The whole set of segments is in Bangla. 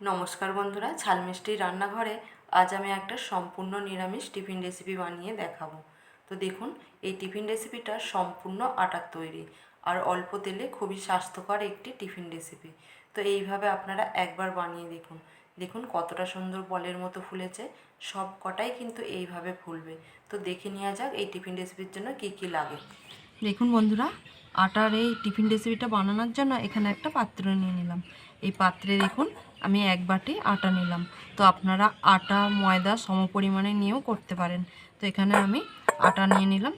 নমস্কার বন্ধুরা ঝাল মিষ্টি রান্নাঘরে আজ আমি একটা সম্পূর্ণ নিরামিষ টিফিন রেসিপি বানিয়ে দেখাবো। তো দেখুন, এই টিফিন রেসিপিটা সম্পূর্ণ আটার তৈরি আর অল্প তেলে খুবই স্বাস্থ্যকর একটি টিফিন রেসিপি তো এইভাবে আপনারা একবার বানিয়ে দেখুন। দেখুন কতটা সুন্দর বলের মতো ফুলেছে, সব কটাই কিন্তু এইভাবে ফুলবে। তো দেখে নেওয়া যাক এই টিফিন রেসিপির জন্য কী কী লাগে। দেখুন বন্ধুরা, আটার এই টিফিন রেসিপিটা বানানোর জন্য এখানে একটা পাত্র নিয়ে নিলাম। এই পাত্রে দেখুন আমি এক বাটি আটা নিলাম। তো আপনারা আটা, ময়দা সম পরিমাণে নিয়েও করতে পারেন। তো এখানে আমি আটা নিয়ে নিলাম।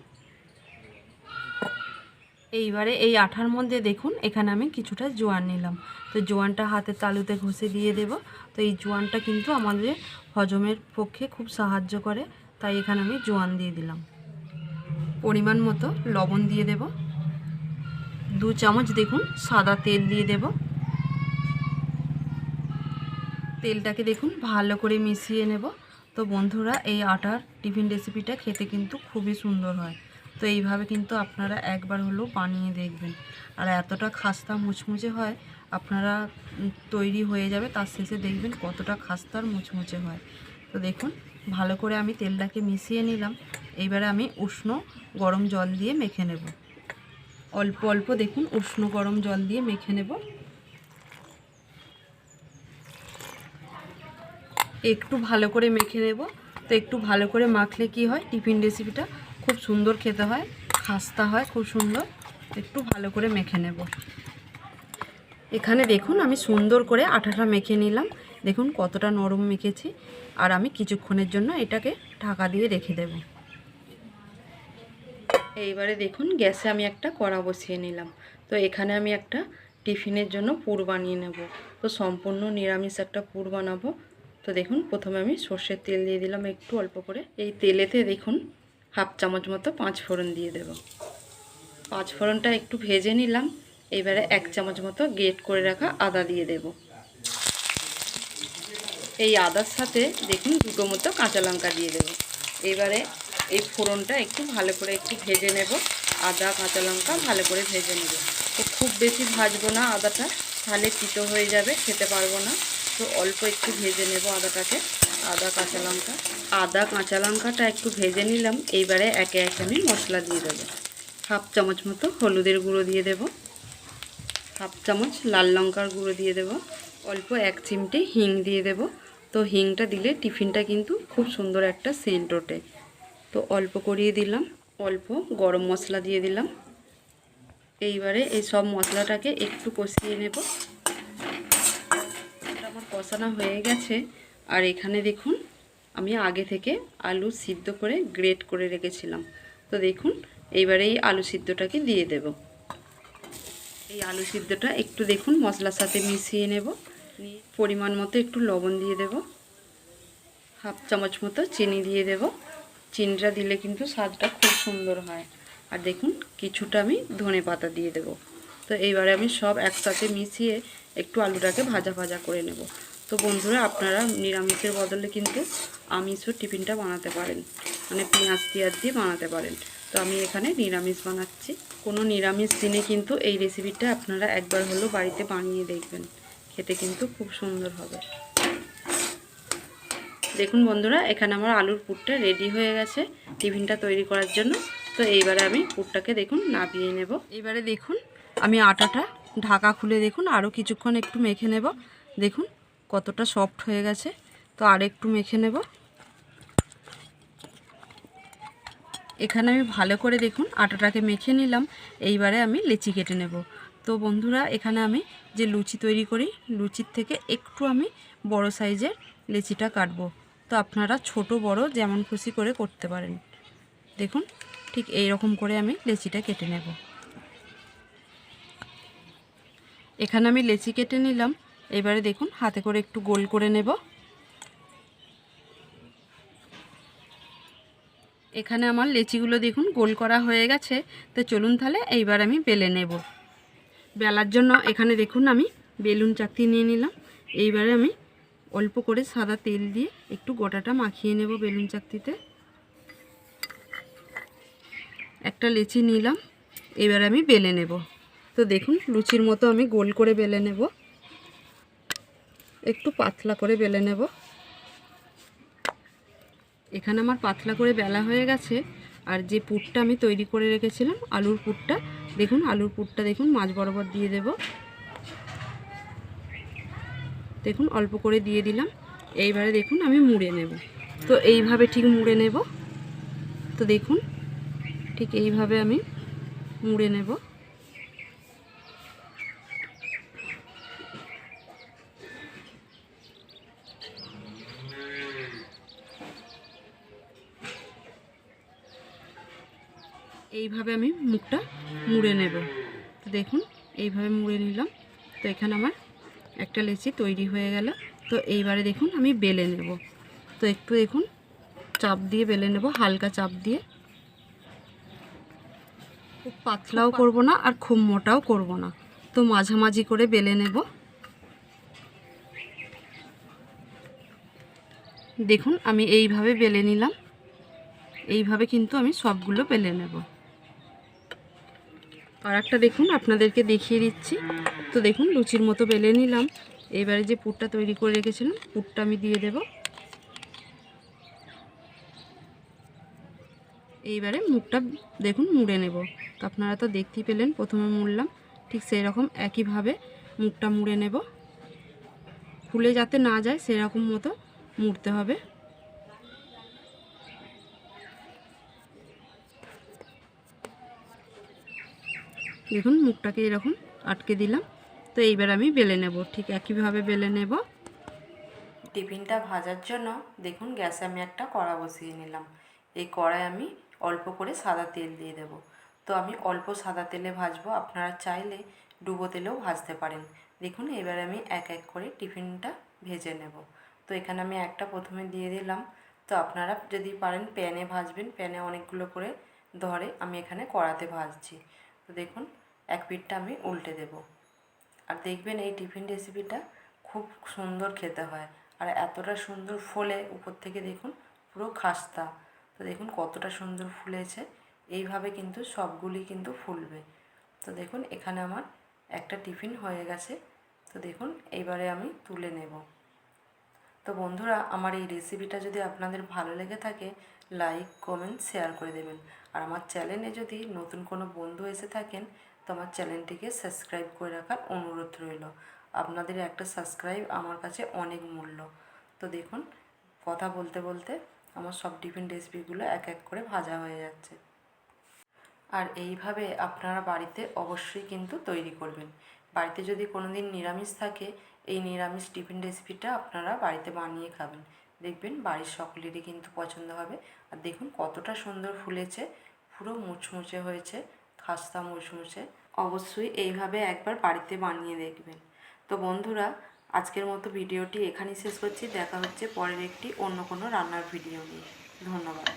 এইবারে এই আঠার মধ্যে দেখুন, এখানে আমি কিছুটা জোয়ান নিলাম। তো জোয়ানটা হাতের তালুতে ঘষে দিয়ে দেব। তো এই জোয়ানটা কিন্তু আমাদের হজমের পক্ষে খুব সাহায্য করে। তাই এখানে আমি জোয়ান দিয়ে দিলাম। পরিমাণ মতো লবণ দিয়ে দেব। দু চামচ দেখুন, সাদা তেল দিয়ে দেব। তেলটাকে দেখুন, ভালো করে মিশিয়ে নেব। তো বন্ধুরা, এই আটার টিফিন রেসিপিটা খেতে কিন্তু খুবই সুন্দর হয়। তো এইভাবে কিন্তু আপনারা একবার হলেও বানিয়ে দেখবেন। আর এতটা খাস্তা মুচমুচে হয়, আপনারা তৈরি হয়ে যাবে, তার শেষে দেখবেন কতটা খাস্তার মুচমুচে হয়। তো দেখুন, ভালো করে আমি তেলটাকে মিশিয়ে নিলাম। এইবারে আমি উষ্ণ গরম জল দিয়ে মেখে নেব। অল্প অল্প দেখুন, উষ্ণ গরম জল দিয়ে মেখে নেব। একটু ভালো করে মেখে নেব। তো একটু ভালো করে মাখলে কি হয়, টিফিন রেসিপিটা খুব সুন্দর খেতে হয়, খাস্তা হয় খুব সুন্দর। একটু ভালো করে মেখে নেব। এখানে দেখুন আমি সুন্দর করে আঠাটা মেখে নিলাম। দেখুন কতটা নরম মেখেছি। আর আমি কিছুক্ষণের জন্য এটাকে ঢাকা দিয়ে রেখে দেব। এইবারে দেখুন গ্যাসে আমি একটা কড়া বসিয়ে নিলাম। তো এখানে আমি একটা টিফিনের জন্য পুর বানিয়ে নেব। তো সম্পূর্ণ নিরামিষ একটা পুর বানাবো। তো দেখুন, প্রথমে আমি সর্ষের তেল দিয়ে দিলাম একটু অল্প করে। এই তেলেতে দেখুন, হাফ চামচ মতো পাঁচ ফোড়ন দিয়ে দেব। পাঁচ ফোড়নটা একটু ভেজে নিলাম, এবারে এক চামচ মতো গ্রেট করে রাখা আদা দিয়ে দেব। এই আদার সাথে দেখুন, দুটো মতো কাঁচা লঙ্কা দিয়ে দেব। এবারে এই ফোড়নটা একটু ভালো করে একটু ভেজে নেব। আদা, কাঁচা লঙ্কা ভালো করে ভেজে নেব। তো খুব বেশি ভাজবো না আদাটা, তাহলে তিতো হয়ে যাবে, খেতে পারব না। তো অল্প একটু ভেজে নেব আদাটাকে, আদা, কাঁচা লঙ্কা। আদা, কাঁচা লঙ্কাটা একটু ভেজে নিলাম, এইবারে একে একে আমি মশলা দিয়ে দেবো। হাফ চামচ মতো হলুদের গুঁড়ো দিয়ে দেব। হাফ চামচ লাল লঙ্কার গুঁড়ো দিয়ে দেব। অল্প এক চিমটে হিং দিয়ে দেব। তো হিংটা দিলে টিফিনটা কিন্তু খুব সুন্দর একটা সেন্ট ওঠে। তো অল্প করিয়ে দিলাম, অল্প গরম মশলা দিয়ে দিলাম। এইবারে এই সব মশলাটাকে একটু কষিয়ে নেব। কষানো হয়ে গেছে। আর এখানে দেখুন, আমি আগে থেকে আলু সিদ্ধ করে গ্রেট করে রেখেছিলাম। তো দেখুন, এইবারে এই আলু সিদ্ধটাকে দিয়ে দেব। এই আলু সিদ্ধটা একটু দেখুন মশলার সাথে মিশিয়ে নেব। নিয়ে পরিমাণ মতো একটু লবণ দিয়ে দেব। হাফ চামচ মতো চিনি দিয়ে দেব। চিনিটা দিলে কিন্তু স্বাদটা খুব সুন্দর হয়। আর দেখুন, কিছুটা আমি ধনে পাতা দিয়ে দেব। তো এইবারে আমি সব একসাথে মিশিয়ে একটু আলুটাকে ভাজা ভাজা করে নেব। তো বন্ধুরা, আপনারা নিরামিষের বদলে কিন্তু আমিষও টিফিনটা বানাতে পারেন। মানে পেঁয়াজ টিয়াজ দিয়ে বানাতে পারেন। তো আমি এখানে নিরামিষ বানাচ্ছি। কোনো নিরামিষ দিনে কিন্তু এই রেসিপিটা আপনারা একবার হলেও বাড়িতে বানিয়ে দেখবেন। খেতে কিন্তু খুব সুন্দর হবে। দেখুন বন্ধুরা, এখানে আমার আলুর পুরটা রেডি হয়ে গেছে টিফিনটা তৈরি করার জন্য। তো এইবারে আমি পুরটাকে দেখুন নাবিয়ে নেব। এবারে দেখুন, আমি আটাটা ঢাকা খুলে দেখুন, আরও কিছুক্ষণ একটু মেখে নেব। দেখুন কতটা সফট হয়ে গেছে, তো আর একটু মেখে নেব। এখানে আমি ভালো করে দেখুন আটাটাকে মেখে নিলাম, এইবারে আমি লেচি কেটে নেব। তো বন্ধুরা, এখানে আমি যে লুচি তৈরি করি, লুচির থেকে একটু আমি বড় সাইজের লেচিটা কাটবো। তো আপনারা ছোট, বড় যেমন খুশি করে করতে পারেন। দেখুন, ঠিক এই রকম করে আমি লেচিটা কেটে নেব। এখানে আমি লেচি কেটে নিলাম এবারে দেখুন, হাতে করে একটু গোল করে নেব। এখানে আমার লেচিগুলো দেখুন, গোল করা হয়ে গেছে। তো চলুন তাহলে, এইবার আমি বেলে নেব। বেলার জন্য এখানে দেখুন, আমি বেলুন চাকতি নিয়ে নিলাম। এইবারে আমি অল্প করে সাদা তেল দিয়ে একটু গোটাটা মাখিয়ে নেব বেলুন চাকতিতে। একটা লেচি নিলাম, এবার আমি বেলে নেব। তো দেখুন, লুচির মতো আমি গোল করে বেলে নেব। একটু পাতলা করে বেলে নেব। এখানে আমার পাতলা করে বেলা হয়ে গেছে। আর যে পুরটা আমি তৈরি করে রেখেছিলাম, আলুর পুরটা, দেখুন, আলুর পুরটা দেখুন, মাছ বরাবর দিয়ে দেব। দেখুন, অল্প করে দিয়ে দিলাম। এইবারে দেখুন, আমি মুড়ে নেব। তো এইভাবে ঠিক মুড়ে নেব। তো দেখুন, ঠিক এইভাবে আমি মুড়ে নেব। এইভাবে আমি মুখটা মুড়ে নেব। তো দেখুন, এইভাবে মুড়ে নিলাম। তো এখানে আমার একটা লেচি তৈরি হয়ে গেল। তো এইবারে দেখুন, আমি বেলে নেব। তো একটু দেখুন, চাপ দিয়ে বেলে নেব, হালকা চাপ দিয়ে। খুব পাতলাও করব না আর খুব মোটাও করব না। তো মাঝামাঝি করে বেলে নেব। দেখুন, আমি এইভাবে বেলে নিলাম। এইভাবে কিন্তু আমি সবগুলো বেলে নেব। আর একটা দেখুন, আপনাদেরকে দেখিয়ে দিচ্ছি। তো দেখুন, লুচির মতো বেলে নিলাম। এবারে যে পুরটা তৈরি করে রেখেছিলাম, পুরটা আমি দিয়ে দেব। এইবারে মুখটা দেখুন, মুড়ে নেব। তো আপনারা তো দেখতেই পেলেন, প্রথমে মুড়লাম। ঠিক সেই রকম একইভাবে মুখটা মুড়ে নেব। ফুলে যাতে না যায়, সেরকম মতো মুড়তে হবে। দেখুন, মুখটাকে এরকম আটকে দিলাম। তো এইবার আমি বেলে নেব। ঠিক একইভাবে বেলে নেব। টিফিনটা ভাজার জন্য দেখুন, গ্যাসে আমি একটা কড়া বসিয়ে নিলাম। এই কড়ায় আমি অল্প করে সাদা তেল দিয়ে দেব। তো আমি অল্প সাদা তেলে ভাজবো। আপনারা চাইলে ডুবো তেলেও ভাজতে পারেন। দেখুন, এবার আমি এক এক করে টিফিনটা ভেজে নেব। তো এখানে আমি একটা প্রথমে দিয়ে দিলাম। তো আপনারা যদি পারেন, প্যানে ভাজবেন। প্যানে অনেকগুলো করে ধরে আমি এখানে কড়াতে ভাজছি। তো দেখুন এক পিঠটা আমি উল্টে দেব। আর দেখবেন এই টিফিন রেসিপিটা খুব সুন্দর খেতে হয়। আর এতটা সুন্দর ফোলে, উপর থেকে দেখুন পুরো খাস্তা। তো দেখুন কতটা সুন্দর ফুলেছে। এইভাবে কিন্তু সবগুলি কিন্তু ফুলবে। তো দেখুন এখানে আমার একটা টিফিন হয়ে গেছে। তো দেখুন এইবারে আমি তুলে নেব। তো বন্ধুরা, আমার এই রেসিপিটা যদি আপনাদের ভালো লেগে থাকে লাইক কমেন্ট শেয়ার করে দেবেন। আর আমার চ্যানেলে যদি নতুন কোনো বন্ধু এসে থাকেন আমার চ্যানেলটিকে সাবস্ক্রাইব করে রাখার অনুরোধ রইল। আপনাদের একটা সাবস্ক্রাইব আমার কাছে অনেক মূল্য। তো দেখুন, কথা বলতে বলতে আমার সব টিফিন রেসিপিগুলো এক এক করে ভাজা হয়ে যাচ্ছে। আর এইভাবে আপনারা বাড়িতে অবশ্যই কিন্তু তৈরি করবেন। বাড়িতে যদি কোনো দিন নিরামিষ থাকে, এই নিরামিষ টিফিন রেসিপিটা আপনারা বাড়িতে বানিয়ে খাবেন। দেখবেন বাড়ির সকলেরই কিন্তু পছন্দ হবে। আর দেখুন কতটা সুন্দর ফুলেছে, পুরো মুচমুচে হয়েছে, খাস্তা মুচমুচে। অবশ্যই এইভাবে একবার বাড়িতে বানিয়ে দেখবেন। তো বন্ধুরা, আজকের মতো ভিডিওটি এখানেই শেষ করছি। দেখা হচ্ছে পরের একটি অন্য কোনো রান্নার ভিডিও নিয়ে। ধন্যবাদ।